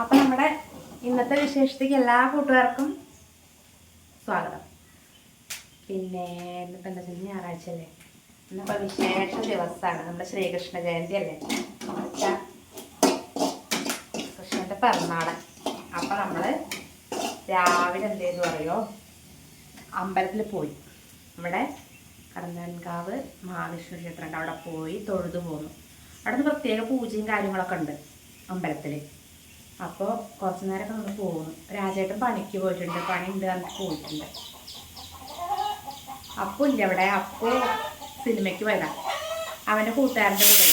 അപ്പം നമ്മുടെ ഇന്നത്തെ വിശേഷത്തേക്ക് എല്ലാ കൂട്ടുകാർക്കും സ്വാഗതം. പിന്നെ ഇന്നിപ്പോൾ എന്താ വെച്ചാൽ ഞായറാഴ്ച അല്ലേ? ഇന്നിപ്പോൾ വിശേഷ ദിവസമാണ് നമ്മുടെ ശ്രീകൃഷ്ണ ജയന്തി അല്ലേ? കൃഷ്ണന്റെ പിറന്നാൾ. അപ്പം നമ്മൾ രാവിലെ എന്ത് ചെയ്തു പറയുമോ അമ്പലത്തിൽ പോയി. നമ്മുടെ കടന്നൻകാവ് മഹാവിഷ്ണു ക്ഷേത്രം ഉണ്ട് അവിടെ പോയി തൊഴുതു പോന്നു. അവിടെ നിന്ന് പ്രത്യേക പൂജയും കാര്യങ്ങളൊക്കെ ഉണ്ട് അമ്പലത്തിൽ അപ്പോൾ കുറച്ച് നേരമൊക്കെ നമ്മൾ പോകുന്നു രാജേട്ടൻ പണിക്ക് പോയിട്ടുണ്ട്. പണി ഉണ്ട് നമുക്ക് പോയിട്ടുണ്ട്. അപ്പം ഇല്ല അവിടെ അപ്പോൾ സിനിമയ്ക്ക് വരാം അവന്റെ കൂട്ടുകാരന്റെ കൂടെ.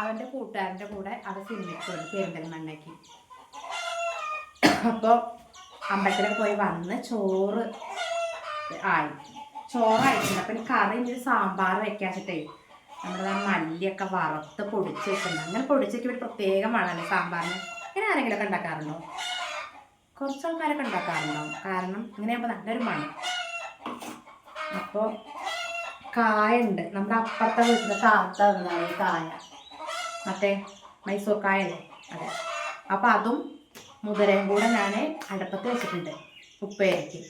അവന്റെ കൂട്ടുകാരന്റെ കൂടെ അവ സിനിമയ്ക്ക് പോയി. പെരിന്തൽമണ്ണയ്ക്ക്. അപ്പോൾ അമ്പലത്തിലൊക്കെ പോയി വന്ന് ചോറ് ആയി. ചോറായിട്ടുണ്ട്. അപ്പം ഇനി കറി ഒരു സാമ്പാർ വെക്കാച്ചിട്ടേ. നമ്മുടെ മല്ലിയൊക്കെ വറുത്ത് പൊടിച്ച് വെച്ചിട്ടുണ്ട് അങ്ങനെ പൊടിച്ച് വെക്കുമ്പോൾ ഒരു പ്രത്യേക മണമല്ലേ സാമ്പാറിന്? ഇങ്ങനെ ആരെങ്കിലുമൊക്കെ ഉണ്ടാക്കാറുണ്ടോ? കുറച്ച് ആൾക്കാരൊക്കെ ഉണ്ടാക്കാറുണ്ടോ? കാരണം ഇങ്ങനെ ആകുമ്പോൾ നല്ലൊരു മണം. അപ്പോൾ കായ ഉണ്ട് നമ്മുടെ അപ്പുറത്തെ വീട്ടിൽ താത്ത കായ. മറ്റേ മൈസൂർ കായല്ലേ? അതെ. അപ്പം അതും മുതിരയും കൂടെ ഞാൻ അടുപ്പത്ത് വെച്ചിട്ടുണ്ട്. ഉപ്പേരിക്ക്.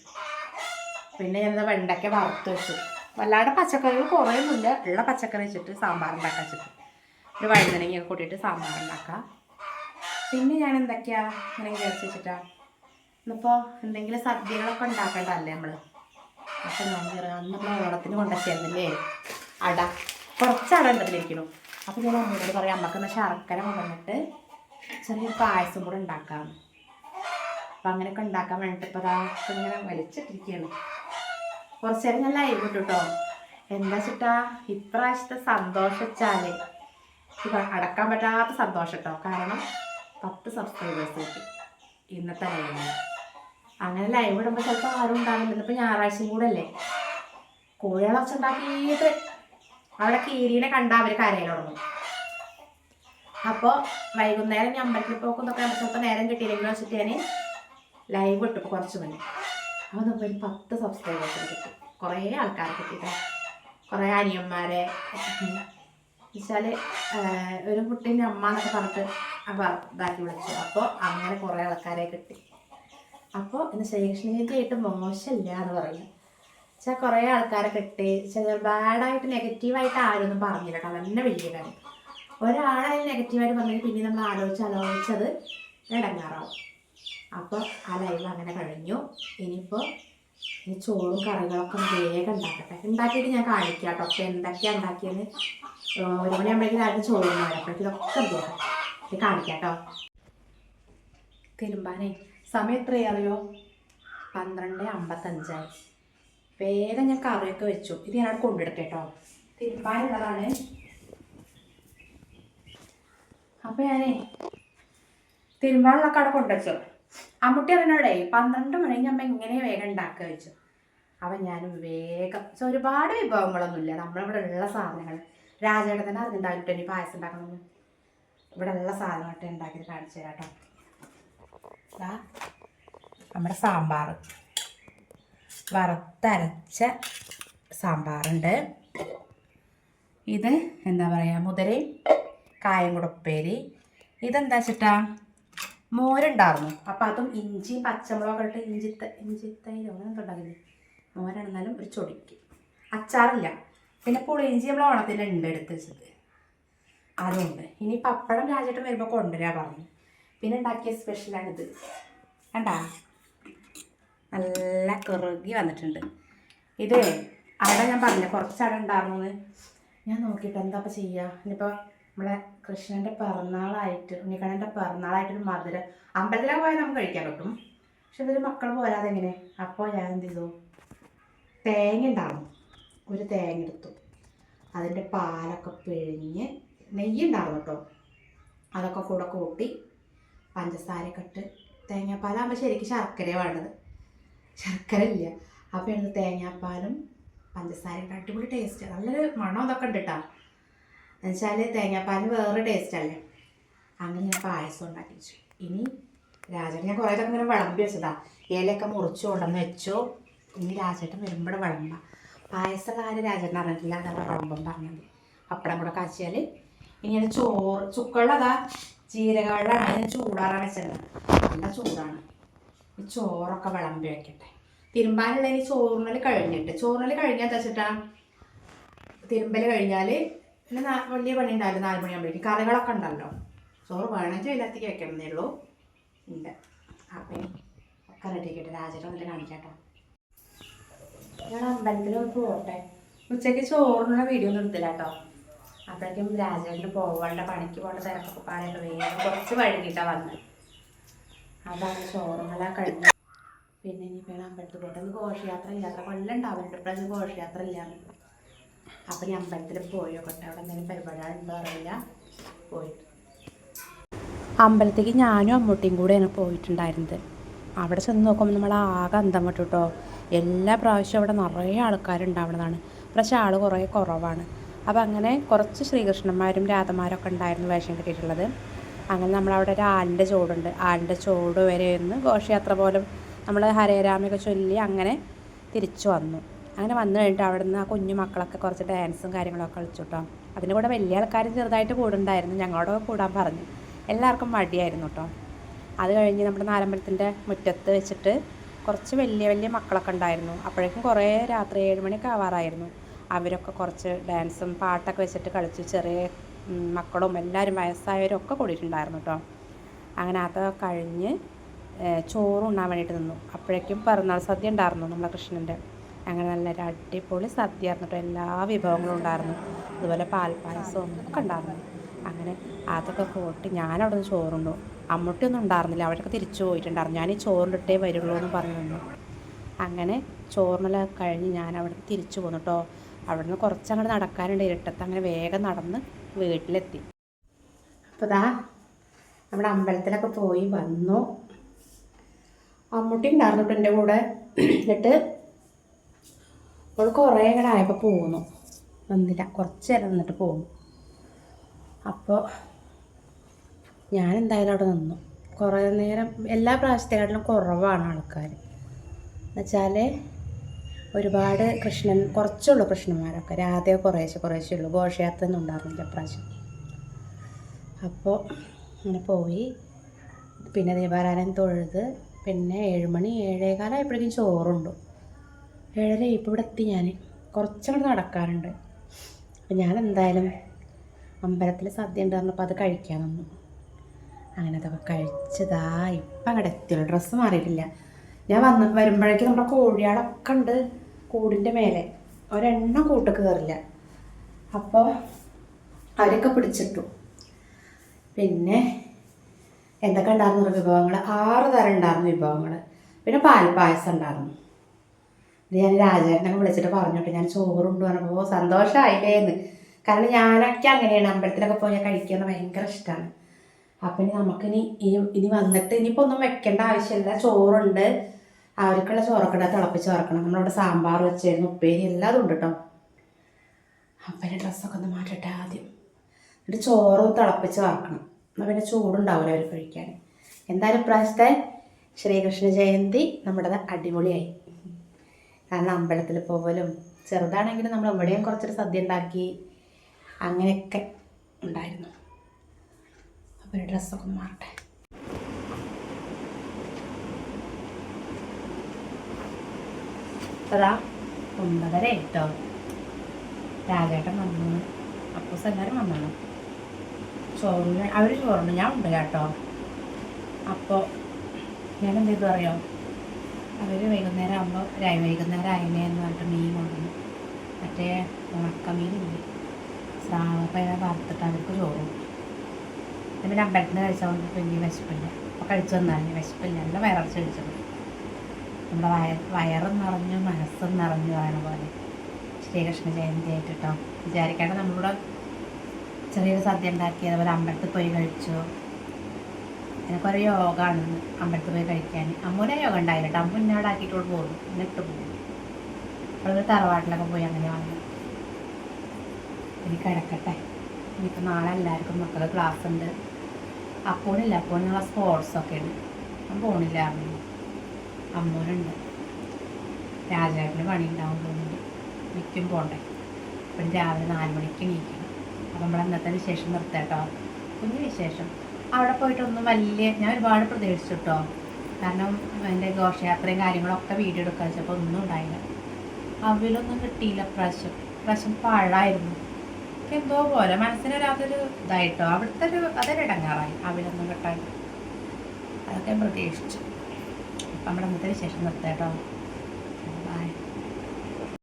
പിന്നെ ഞാൻ വെണ്ടയ്ക്ക വറുത്ത് വെച്ചു. വല്ലാതെ പച്ചക്കറികൾ കുറയൊന്നുമില്ല. ഉള്ള പച്ചക്കറി വെച്ചിട്ട് സാമ്പാർ ഉണ്ടാക്കാൻ വെച്ചിട്ട്. ഒരു വഴുതനങ്ങയൊക്കെ കൂട്ടിയിട്ട് സാമ്പാർ ഉണ്ടാക്കാം. പിന്നെ ഞാൻ എന്തൊക്കെയാ ഇങ്ങനെ വിചാരിച്ച് വെച്ചിട്ടാ? ഇന്നിപ്പോൾ എന്തെങ്കിലും സദ്യകളൊക്കെ ഉണ്ടാക്കണ്ടല്ലേ നമ്മൾ അപ്പം ഞാൻ അന്ന് നമ്മൾ ഓണത്തിന് കൊണ്ടുവച്ചായിരുന്നില്ലേ അട. കുറച്ച് അട ഇരിക്കണു അപ്പോൾ ഞാൻ അമ്മയോട് പറയാം അമ്മക്കെന്ന് ശർക്കര കൊണ്ടുവന്നിട്ട് ചെറിയൊരു പായസം കൂടെ ഉണ്ടാക്കാം. അപ്പം അങ്ങനെയൊക്കെ ഉണ്ടാക്കാൻ വേണ്ടിയിട്ട് ഇപ്പോൾ അതാ ഇങ്ങനെ വലിച്ചിട്ടിരിക്കുകയാണ് കുറച്ച് നേരം ഞാൻ ലൈവ് ഇട്ടു എന്താ വെച്ചിട്ടാ ഇപ്രാവശ്യത്തെ സന്തോഷം വെച്ചാൽ അടക്കാൻ പറ്റാത്ത സന്തോഷം കേട്ടോ കാരണം പത്ത് സബ്സ്ക്രൈബേഴ്സ് കിട്ടി ഇന്നത്തെ ലൈവ് അങ്ങനെ ലൈവ് ഇടുമ്പോൾ ചിലപ്പോൾ ആരും ഉണ്ടാകുന്നില്ല ഇന്നിപ്പോൾ ഞായറാഴ്ചയും കൂടെ അല്ലേ? കോഴികളെ ഉണ്ടാക്കിയിട്ട് അവിടെ കീരീനെ കണ്ടാൽ അവർ കരയിൽ അപ്പോൾ വൈകുന്നേരം ഞാൻ അമ്പലത്തിൽ പോക്കുന്നൊക്കെ ചിലപ്പോൾ നേരം കിട്ടിയില്ലെങ്കിൽ വെച്ചിട്ട് ഞാൻ ലൈവ് ഇട്ടു കുറച്ച് മുന്നേ. അപ്പോൾ നമ്മൾ ഒരു പത്ത് സബ്സ്ക്രൈബേഴ്സിന് കിട്ടി. കുറേ ആൾക്കാരെ കിട്ടിയിട്ട് കുറേ അനിയന്മാരെ. വെച്ചാൽ ഒരു കുട്ടീന്റെ അമ്മ എന്നൊക്കെ പറഞ്ഞിട്ട് അപ്പോൾ ഇതാക്കി വിളിച്ചു. അപ്പോൾ അങ്ങനെ കുറേ ആൾക്കാരെ കിട്ടി. അപ്പോൾ ഇന്ന് ശ്രീകൃഷ്ണജയന്തിയായിട്ട് മോശമില്ല എന്ന് പറഞ്ഞു വെച്ചാൽ കുറേ ആൾക്കാരെ കിട്ടി. ചില ബാഡായിട്ട് നെഗറ്റീവായിട്ട് ആരൊന്നും പറഞ്ഞില്ല കേട്ടോ. അതന്നെ വലിയ കാര്യം. ഒരാളായാലും നെഗറ്റീവായിട്ട് പറഞ്ഞാൽ പിന്നെ നമ്മൾ ആലോചിച്ച് ആലോചിച്ചത് ഇടങ്ങാറാവും. അപ്പോൾ ആ ലൈവ് അങ്ങനെ കഴിഞ്ഞു. ഇനിയിപ്പോൾ ഈ ചോറും കറികളൊക്കെ വേഗം ഉണ്ടാക്കട്ടെ. ഉണ്ടാക്കിയിട്ട് ഞാൻ കാണിക്കാം കേട്ടോ അപ്പോൾ എന്തൊക്കെയാണ് ഉണ്ടാക്കിയത് ഒരു മണിയാകുമ്പോഴേക്കും ചോറും അപ്പോഴേക്കും ഇതൊക്കെ എന്ത് കാണിക്കാം കേട്ടോ തിരുമ്പാനേ സമയം എത്രയാ അറിയോ? പന്ത്രണ്ട് അമ്പത്തഞ്ചായി. വേഗം ഞാൻ കറിയൊക്കെ വെച്ചു. ഇത് ഞാൻ അവിടെ തിരുമ്പാനുള്ളതാണ്. അപ്പോൾ ഞാനേ തിരുമ്പാനുള്ളൊക്കെ അവിടെ കൊണ്ടുവച്ചു. അമ്മുട്ടി അവനോടെ പന്ത്രണ്ട് മണി ഞമ്മ എങ്ങനെ വേഗം ഉണ്ടാക്കുക വെച്ചു. അപ്പം ഞാൻ വേഗം പക്ഷെ ഒരുപാട് വിഭവങ്ങളൊന്നുമില്ല. നമ്മളിവിടെ ഉള്ള സാധനങ്ങൾ. രാജയുടെ തന്നെ അറിഞ്ഞിട്ടുണ്ടാവില്ല ഇനി പായസം ഉണ്ടാക്കണമെന്ന്. ഇവിടെ ഉള്ള സാധനമായിട്ട് ഉണ്ടാക്കി കാണിച്ചു തരാം കേട്ടോ. നമ്മുടെ സാമ്പാർ. വറുത്തരച്ച സാമ്പാറുണ്ട്. ഇത് എന്താ പറയുക മുതലയും കായം കൂടെ ഉപ്പേരി. ഇതെന്താ വെച്ചിട്ടാ മോരുണ്ടായിരുന്നു അപ്പം അതും ഇഞ്ചിയും പച്ചമുളകൊക്കെ ഇട്ട് ഇഞ്ചി ഇഞ്ചി തൈരോ അങ്ങനെ ഉണ്ടാക്കില്ലേ? മോരാണെന്നാലും ഒരു ചൊടിക്ക്. അച്ചാറില്ല. പിന്നെ പുളിയിഞ്ചി നമ്മൾ ഓണത്തിന്റെ ഉണ്ട് എടുത്ത് വെച്ചത്. അതുണ്ട്. ഇനി പപ്പടം രാജേട്ടൻ വരുമ്പോൾ കൊണ്ടുവരാൻ പറഞ്ഞു. പിന്നെ ഉണ്ടാക്കിയ സ്പെഷ്യലാണിത്. കണ്ടാ? നല്ല കുറുകി വന്നിട്ടുണ്ട്. ഇത് അവിടെ ഞാൻ പറഞ്ഞില്ല കുറച്ച് അവിടെ ഉണ്ടായിരുന്നു ഞാൻ നോക്കിയിട്ട് എന്താ ചെയ്യുക ഇനിയിപ്പോൾ നമ്മളെ കൃഷ്ണന്റെ പിറന്നാളായിട്ട് ഉണ്ണിക്കണ്ണന്റെ പിറന്നാളായിട്ടൊരു മധുരം അമ്പലത്തിലൊക്കെ പോയാൽ നമുക്ക് കഴിക്കാൻ പറ്റും. പക്ഷെ ഇതൊരു മക്കൾ പോരാതെ എങ്ങനെ അപ്പോൾ ഞാൻ എന്ത് ചെയ്തു തേങ്ങ ഉണ്ടാവും ഒരു തേങ്ങ എടുത്തു. അതിന്റെ പാലൊക്കെ പിഴിഞ്ഞ് നെയ്യ് ഉണ്ടാവും കേട്ടോ. അതൊക്കെ കൂടെ കൂട്ടി പഞ്ചസാരയൊക്കെ ഇട്ട് തേങ്ങാപ്പാലാകുമ്പോൾ ശരിക്കും ശർക്കര വേണ്ടത്. ശർക്കര ഇല്ല. അപ്പോൾ എന്ത് തേങ്ങാപ്പാലും പഞ്ചസാരയും അടിപൊളി ടേസ്റ്റ് നല്ലൊരു മണം അതൊക്കെ ഉണ്ട് കേട്ടോ എന്നുവെച്ചാൽ തേങ്ങാപ്പാലിന് വേറെ ടേസ്റ്റ് അല്ലേ? അങ്ങനെ ഞാൻ പായസം ഉണ്ടാക്കി വെച്ചു ഇനി രാജേട്ടൻ ഞാൻ കുറേ ഇങ്ങനെ വിളമ്പി വെച്ചതാ. ഇലയൊക്കെ മുറിച്ചു കൊണ്ടുവന്ന് വെച്ചു. ഇനി രാജേട്ടൻ വരുമ്പോൾ വിളമ്പ. പായസക്കാരെ രാജേട്ടൻ അറിഞ്ഞിട്ടില്ല അതാണ് വിളമ്പം പറഞ്ഞത്. പപ്പടം കൂടെ കാച്ചിയാൽ ഇനി അത് ചോറ് ചുക്കുള്ളതാ. ജീരകവെള്ളമാണ് അതിന് ചൂടാറാണ് വെച്ചത്. നല്ല ചൂടാണ്. ഈ ചോറൊക്കെ വിളമ്പി വെക്കട്ടെ. തിരുമ്പാനുള്ള ഈ ചോറിനൽ കഴിഞ്ഞിട്ട്. ചോറിനൽ കഴിഞ്ഞാൽ എന്താ വെച്ചിട്ടാ? തിരുമ്പൽ കഴിഞ്ഞാൽ പിന്നെ വലിയ പണി ഉണ്ടായിരുന്നു നാല് മണിയാകുമ്പോഴേക്കും കറികളൊക്കെ ഉണ്ടല്ലോ. ചോറ് വേണമെങ്കിൽ അതിനകത്തേക്ക് വെക്കണമെന്നേ ഉള്ളൂ. ഉണ്ട്. അപ്പം ഒക്കെ ഒക്കെ റെഡിയാക്കിയിട്ട് രാജേട്ടൻ വന്നിട്ട് കാണിക്കാട്ടോ. ഞാൻ അമ്പലത്തിൽ പോകട്ടെ ഉച്ചയ്ക്ക് ചോറിനുള്ള വീഡിയോ ഒന്നും എടുത്തില്ല കേട്ടോ. അപ്പോഴേക്കും രാജേട്ടന് പോകേണ്ട പണിക്ക് പോകേണ്ട തിരക്കൊക്കെ പാടായിട്ട് വേഗം കുറച്ച് വൈകിട്ടാണ് വന്നത്. അതാണ് ചോറുമല കഴിഞ്ഞു പിന്നെ ഇനി വേണം അമ്പലത്തിൽ പോട്ടെ. ഒന്ന് ഘോഷയാത്ര ഇല്ല. അത്ര കൊല്ലം ഉണ്ടാവില്ല. ഇപ്പോഴൊന്നും ഘോഷയാത്ര ഇല്ല അപ്പം ഞാൻ അമ്പലത്തിൽ പോയി നോക്കട്ടെ അവിടെ എന്തെങ്കിലും പരിപാടികളുണ്ടോ അറിയില്ല. പോയി. അമ്പലത്തേക്ക് ഞാനും അമ്മൂട്ടിയും കൂടെയാണ് പോയിട്ടുണ്ടായിരുന്നത്. അവിടെ ചെന്ന് നോക്കുമ്പോൾ നമ്മൾ ആകെ അന്തം കേട്ടോ എല്ലാ പ്രാവശ്യവും അവിടെ നിറയെ ആൾക്കാരുണ്ടാവുന്നതാണ് പക്ഷേ ആൾ കുറേ കുറവാണ്. അപ്പോൾ അങ്ങനെ കുറച്ച് ശ്രീകൃഷ്ണന്മാരും രാധമാരൊക്കെ ഉണ്ടായിരുന്നു വേഷം കിട്ടിയിട്ടുള്ളത്. അങ്ങനെ നമ്മളവിടെ ഒരു ആലിന്റെ ചോടുണ്ട്. ആലിന്റെ ചോട് വരെ ഒന്ന് ഘോഷയാത്ര പോലും നമ്മൾ ഹരേരാമയൊക്കെ ചൊല്ലി അങ്ങനെ തിരിച്ചു വന്നു. അങ്ങനെ വന്നു കഴിഞ്ഞിട്ട് അവിടെ നിന്ന് ആ കുഞ്ഞു മക്കളൊക്കെ കുറച്ച് ഡാൻസും കാര്യങ്ങളൊക്കെ കളിച്ചു കേട്ടോ അതിന് കൂടെ വലിയ ആൾക്കാരും ചെറുതായിട്ട് കൂടുണ്ടായിരുന്നു. ഞങ്ങളോട് കൂടാൻ പറഞ്ഞു. എല്ലാവർക്കും മടിയായിരുന്നു കേട്ടോ അത് കഴിഞ്ഞ് നമ്മുടെ നാലമ്പലത്തിന്റെ മുറ്റത്ത് വെച്ചിട്ട് കുറച്ച് വലിയ വലിയ മക്കളൊക്കെ ഉണ്ടായിരുന്നു. അപ്പോഴേക്കും കുറേ രാത്രി ഏഴ് മണിയൊക്കെ ആവാറായിരുന്നു. അവരൊക്കെ കുറച്ച് ഡാൻസും പാട്ടൊക്കെ വെച്ചിട്ട് കളിച്ചു ചെറിയ മക്കളും എല്ലാവരും വയസ്സായവരും ഒക്കെ കൂടിയിട്ടുണ്ടായിരുന്നു കേട്ടോ അങ്ങനെ അതൊക്കെ കഴിഞ്ഞ് ചോറ് ഉണ്ണാൻ വേണ്ടിയിട്ട് നിന്നു. അപ്പോഴേക്കും പിറന്നാൾ സദ്യ ഉണ്ടായിരുന്നു നമ്മളെ കൃഷ്ണന്റെ. അങ്ങനെ നല്ലൊരു അടിപൊളി സദ്യ കേട്ടോ എല്ലാ വിഭവങ്ങളും ഉണ്ടായിരുന്നു. അതുപോലെ പാൽപ്പായസവും ഒക്കെ ഉണ്ടായിരുന്നു. അങ്ങനെ അതൊക്കെ കൂട്ടി ഞാനവിടെ നിന്ന് ചോറുണ്ടു. അമ്മൂട്ടിയൊന്നും ഉണ്ടായിരുന്നില്ല. അവരൊക്കെ തിരിച്ചു പോയിട്ടുണ്ടായിരുന്നു. ഞാൻ ഈ ചോറിലിട്ടേ വരുള്ളൂ എന്ന് പറഞ്ഞു അങ്ങനെ ചോറിനെല്ലാം കഴിഞ്ഞ് ഞാൻ അവിടെ തിരിച്ചു പോന്നു കേട്ടോ അവിടെ നിന്ന് കുറച്ചങ്ങോട്ട് നടക്കാനുണ്ട്. ഇരുട്ടത്ത് അങ്ങനെ വേഗം നടന്ന് വീട്ടിലെത്തി. അപ്പോൾ ദാ നമ്മുടെ അമ്പലത്തിലൊക്കെ പോയി വന്നു. അമ്മൂട്ടി ഉണ്ടായിരുന്നു എന്റെ കൂടെ. എന്നിട്ട് അവൾ കുറേ കടായപ്പോൾ പോന്നു. വന്നില്ല. കുറച്ച് നേരം നിന്നിട്ട് പോന്നു. അപ്പോൾ ഞാൻ എന്തായാലും അവിടെ നിന്നു. കുറേ നേരം എല്ലാ പ്രാവശ്യത്തെക്കാട്ടിലും കുറവാണ് ആൾക്കാർ എന്നുവെച്ചാൽ ഒരുപാട് കൃഷ്ണൻ കുറച്ചുള്ളൂ കൃഷ്ണന്മാരൊക്കെ. രാധയെ കുറേശ്ശെ കുറേശ്ശേ ഉള്ളൂ. ഘോഷയാത്ര ഒന്നും ഉണ്ടായിരുന്നില്ല പ്രാവശ്യം അപ്പോൾ അങ്ങനെ പോയി. പിന്നെ ദീപാരാധന തൊഴുത്. പിന്നെ ഏഴുമണി ഏഴേകാലം ഏഴേകാലമായപ്പോഴേക്കും ചോറുണ്ടു. ഏഴര ഇപ്പോൾ ഇവിടെ എത്തി ഞാൻ കുറച്ചങ്ങോട്ട് നടക്കാറുണ്ട് അപ്പം ഞാൻ എന്തായാലും അമ്പലത്തിൽ സദ്യ ഉണ്ടായിരുന്നു അപ്പോൾ അത് കഴിക്കാൻ വന്നു അങ്ങനെ അതൊക്കെ കഴിച്ചതാ. ഇപ്പം അങ്ങോട്ട് എത്തിയുള്ളൂ ഡ്രസ്സ് മാറിയിട്ടില്ല. ഞാൻ വന്ന് വരുമ്പോഴേക്കും നമ്മുടെ കോഴിയാടൊക്കെ ഉണ്ട് കൂടിന്റെ മേലെ. ഒരെണ്ണം കൂട്ട് കയറില്ല അപ്പോൾ അവരൊക്കെ പിടിച്ചിട്ടു. പിന്നെ എന്തൊക്കെ ഉണ്ടായിരുന്നു വിഭവങ്ങൾ ആറ് തരം ഉണ്ടായിരുന്നു വിഭവങ്ങൾ പിന്നെ പാൽപ്പായസം ഉണ്ടായിരുന്നു. ഇത് ഞാൻ രാജേട്ടനൊക്കെ വിളിച്ചിട്ട് പറഞ്ഞിട്ട്. ഞാൻ ചോറുണ്ട് പറഞ്ഞപ്പോൾ സന്തോഷമായില്ലേന്ന് കാരണം ഞാനൊക്കെ അങ്ങനെയാണ്. അമ്പലത്തിലൊക്കെ പോയി ഞാൻ കഴിക്കുന്നത് ഭയങ്കര ഇഷ്ടമാണ് അപ്പം ഇനി നമുക്കിനി ഇനി ഇനി വന്നിട്ട് ഇനിയിപ്പോൾ ഒന്നും വെക്കേണ്ട ആവശ്യമില്ല. ചോറുണ്ട്. അവർക്കുള്ള ചോറൊക്കെ തിളപ്പിച്ച് ചോറക്കണം നമ്മളവിടെ സാമ്പാർ വെച്ചായിരുന്നു ഉപ്പേരി എല്ലാതും ഉണ്ട് കേട്ടോ അപ്പം എന്റെ ഡ്രസ്സൊക്കെ ഒന്ന് മാറ്റട്ടെ ആദ്യം എന്നിട്ട് ചോറ് തിളപ്പിച്ച് വറക്കണം. എന്നാൽ പിന്നെ ചൂടുണ്ടാവില്ല അവർ കഴിക്കാൻ. എന്തായാലും ഇപ്രാവശ്യത്തെ ശ്രീകൃഷ്ണ ജയന്തി നമ്മുടെ അടിപൊളിയായി. കാരണം അമ്പലത്തിൽ പോകലും ചെറുതാണെങ്കിലും നമ്മൾ ഇവിടെയും കുറച്ചൊരു സദ്യ ഉണ്ടാക്കി അങ്ങനെയൊക്കെ ഉണ്ടായിരുന്നു. അപ്പോൾ ഒരു ഡ്രസ്സൊക്കെ മാറട്ടെ. അതാ ഒമ്പതര എട്ടോ. രാജേട്ടൻ വന്നു. അപ്പൂസ് എല്ലാവരും വന്നാണ് ചോറിന് അവർ ചോറുണ്ട്. ഞാൻ ഉണ്ട് കേട്ടോ. അപ്പോൾ ഞാൻ എന്ത് ചെയ്തു അറിയാം? അവർ വൈകുന്നേരം ആകുമ്പോൾ വൈകുന്നേരം ആയില്ലേ എന്ന് പറഞ്ഞിട്ട് മീൻ കൊണ്ടുവന്നു മറ്റേ ഉണക്കമീനില്ലേ സ്രാവൊക്കെ വറുത്തിട്ട് അവർക്ക് ചോറും പിന്നെ അമ്പലത്തിൽ നിന്ന് കഴിച്ചതുകൊണ്ട് വലിയ വിശപ്പില്ല. അപ്പോൾ കഴിച്ചു വന്നാൽ വിശപ്പില്ല. നല്ല വയറച്ച് കഴിച്ചത് നമ്മുടെ വയർ വയറും നിറഞ്ഞു മനസ്സും നിറഞ്ഞു പറയുന്ന പോലെ. ശ്രീകൃഷ്ണ ജയന്തി ആയിട്ട് കേട്ടോ വിചാരിക്കാണ്ട് നമ്മളിവിടെ ചെറിയൊരു സദ്യ ഉണ്ടാക്കി അതുപോലെ അമ്പലത്തിൽ പോയി കഴിച്ചു. എനിക്കൊരു യോഗമാണ് അമ്പലത്തിൽ പോയി കഴിക്കാൻ. അമ്മൂനെ യോഗ ഉണ്ടായില്ല കേട്ടോ. അമ്മ എന്നോട് ആക്കിയിട്ട് പോകും എന്നിട്ട് പോകും അവളൊരു തറവാട്ടിലൊക്കെ പോയി അങ്ങനെ വന്നു. എനിക്ക് കിടക്കട്ടെ. ഇനിയിപ്പോൾ നാളെ എല്ലാവർക്കും മക്കളുടെ ക്ലാസ് ഉണ്ട്. അപ്പോണില്ല സ്പോർട്സൊക്കെ സ്പോർട്സ് ഒക്കെ ഉണ്ട്. ഞാൻ പോണില്ല അറിഞ്ഞു അമ്മൂനുണ്ട്. രാജാവിന് പണി ഉണ്ടാവും തോന്നുന്നുണ്ട് മിക്കും പോണ്ടേ. അപ്പം രാവിലെ നാല് മണിക്ക് എണീക്കണം. അപ്പം നമ്മൾ അന്നത്തെ വിശേഷം നിർത്തേട്ടോ കുഞ്ഞു വിശേഷം. അവിടെ പോയിട്ടൊന്നും വലിയ ഞാൻ ഒരുപാട് പ്രതീക്ഷിച്ചു കേട്ടോ കാരണം എന്റെ ഘോഷയാത്രയും കാര്യങ്ങളൊക്കെ വീഡിയോ എടുക്കാൻ വെച്ചപ്പോൾ ഒന്നും ഉണ്ടായില്ല. അവിലൊന്നും കിട്ടിയില്ല പ്രാവശ്യം. പ്രാവശ്യം പാഴായിരുന്നു. എന്തോ പോലെ മനസ്സിനൊരാതൊരു ഇതായിട്ടോ. അവിടുത്തെ ഒരു അതൊരു ഇടങ്ങാറായി. അവിലൊന്നും കിട്ടാൻ. അതൊക്കെ പ്രതീക്ഷിച്ചു. അപ്പം നമ്മുടെ അന്നത്തെ വിശേഷം നിർത്തേട്ടോ.